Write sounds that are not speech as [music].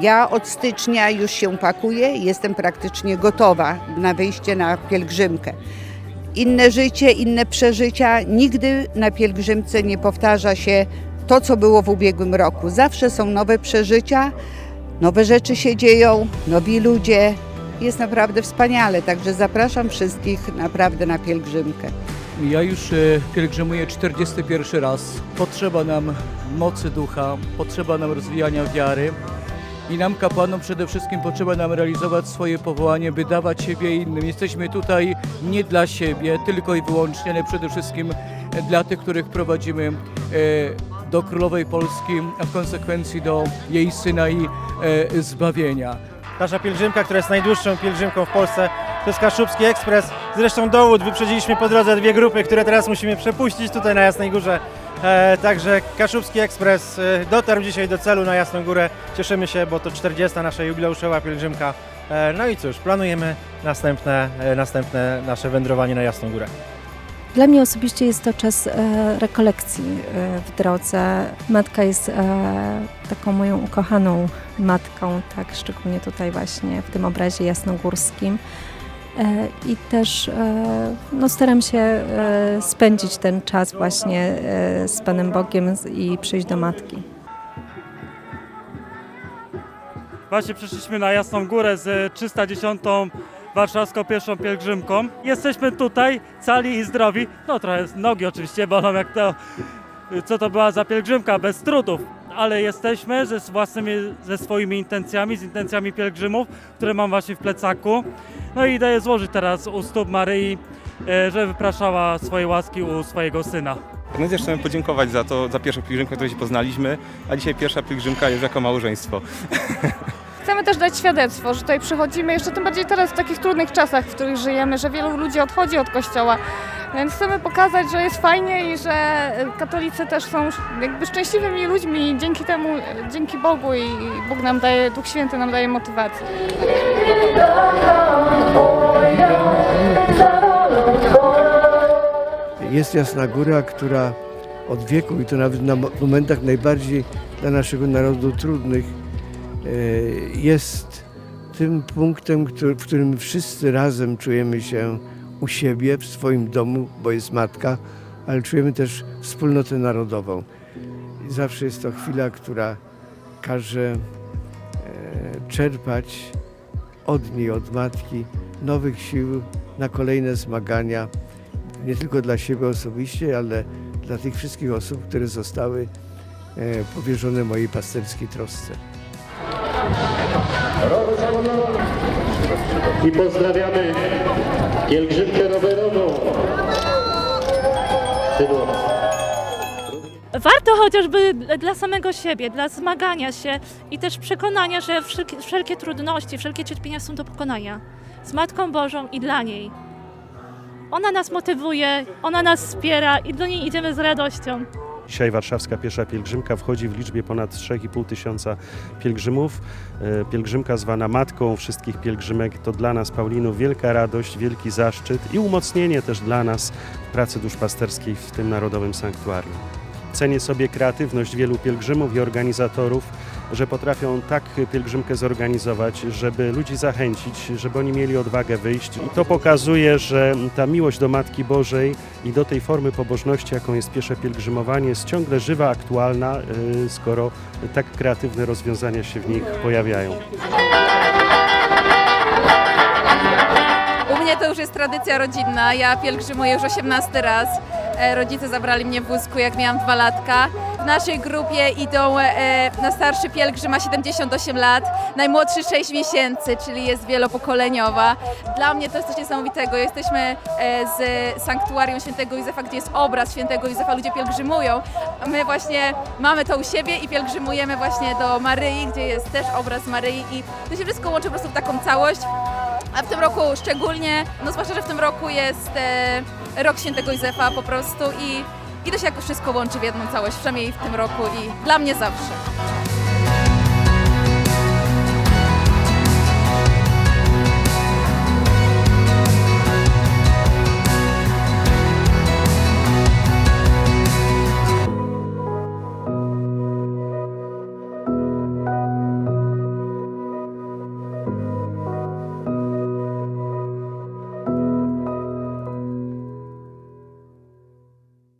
Ja od stycznia już się pakuję, jestem praktycznie gotowa na wyjście na pielgrzymkę. Inne życie, inne przeżycia. Nigdy na pielgrzymce nie powtarza się to, co było w ubiegłym roku. Zawsze są nowe przeżycia, nowe rzeczy się dzieją, nowi ludzie. Jest naprawdę wspaniale, także zapraszam wszystkich naprawdę na pielgrzymkę. Ja już e, pielgrzymuję 41 raz. Potrzeba nam mocy ducha, potrzeba nam rozwijania wiary i nam kapłanom przede wszystkim potrzeba nam realizować swoje powołanie, by dawać siebie innym. Jesteśmy tutaj nie dla siebie, tylko i wyłącznie, ale przede wszystkim dla tych, których prowadzimy e, do Królowej Polski, a w konsekwencji do jej Syna i e, zbawienia. Nasza pielgrzymka, która jest najdłuższą pielgrzymką w Polsce, to jest Kaszubski Ekspres. Zresztą dowód, wyprzedziliśmy po drodze dwie grupy, które teraz musimy przepuścić tutaj na Jasnej Górze. E, także Kaszubski Ekspres e, dotarł dzisiaj do celu na Jasną Górę. Cieszymy się, bo to 40. nasza jubileuszowa pielgrzymka. E, no i cóż, planujemy następne, e, następne nasze wędrowanie na Jasną Górę. Dla mnie osobiście jest to czas e, rekolekcji e, w drodze. Matka jest e, taką moją ukochaną matką, tak, szczególnie tutaj właśnie w tym obrazie jasnogórskim. I też no, staram się spędzić ten czas właśnie z Panem Bogiem i przyjść do matki. Właśnie przyszliśmy na Jasną Górę z 310. warszawską pierwszą pielgrzymką. Jesteśmy tutaj cali i zdrowi. No trochę nogi oczywiście bolą jak to, co to była za pielgrzymka, bez trudów. Ale jesteśmy ze własnymi, ze swoimi intencjami, z intencjami pielgrzymów, które mam właśnie w plecaku. No i je złożyć teraz u stóp Maryi, e, żeby wypraszała swoje łaski u swojego syna. My też chcemy podziękować za to, za pierwszą pielgrzymkę, którą się poznaliśmy, a dzisiaj pierwsza pielgrzymka już jako małżeństwo. [laughs] Chcemy też dać świadectwo, że tutaj przychodzimy, jeszcze tym bardziej teraz w takich trudnych czasach, w których żyjemy, że wielu ludzi odchodzi od kościoła. Więc chcemy pokazać, że jest fajnie i że katolicy też są jakby szczęśliwymi ludźmi dzięki temu, dzięki Bogu i Bóg nam daje, Duch Święty nam daje motywację. Jest Jasna Góra, która od wieku i to nawet na mo- momentach najbardziej dla naszego narodu trudnych jest tym punktem, w którym wszyscy razem czujemy się u siebie, w swoim domu, bo jest matka, ale czujemy też wspólnotę narodową. Zawsze jest to chwila, która każe e, czerpać od niej, od matki, nowych sił na kolejne zmagania nie tylko dla siebie osobiście, ale dla tych wszystkich osób, które zostały e, powierzone mojej pasterskiej trosce. I pozdrawiamy pielgrzymkę rowerową. Warto chociażby dla samego siebie, dla zmagania się i też przekonania, że wszelkie, wszelkie trudności, wszelkie cierpienia są do pokonania. Z Matką Bożą i dla niej. Ona nas motywuje, ona nas wspiera i do niej idziemy z radością. Dzisiaj warszawska pierwsza pielgrzymka wchodzi w liczbie ponad 3,5 tysiąca pielgrzymów. E, Pielgrzymka zwana matką wszystkich pielgrzymek to dla nas, Paulinów, wielka radość, wielki zaszczyt i umocnienie też dla nas pracy duszpasterskiej w tym Narodowym Sanktuarium. Cenię sobie kreatywność wielu pielgrzymów i organizatorów, że potrafią tak pielgrzymkę zorganizować, żeby ludzi zachęcić, żeby oni mieli odwagę wyjść. I to pokazuje, że ta miłość do Matki Bożej i do tej formy pobożności, jaką jest piesze pielgrzymowanie, jest ciągle żywa, aktualna, y, skoro tak kreatywne rozwiązania się w nich pojawiają. U mnie to już jest tradycja rodzinna. Ja pielgrzymuję już 18 raz. E, Rodzice zabrali mnie w wózku, jak miałam dwa latka. W naszej grupie idą e, na starszy pielgrzym ma 78 lat, najmłodszy 6 miesięcy, czyli jest wielopokoleniowa. Dla mnie to jest coś niesamowitego. Jesteśmy e, z sanktuarium świętego Józefa, gdzie jest obraz świętego Józefa, ludzie pielgrzymują. My właśnie mamy to u siebie i pielgrzymujemy właśnie do Maryi, gdzie jest też obraz Maryi i to się wszystko łączy po prostu w taką całość. A w tym roku szczególnie, no zwłaszcza, że w tym roku jest e, rok świętego Józefa po prostu i, i to się jakoś wszystko łączy w jedną całość, przynajmniej w tym roku i dla mnie zawsze.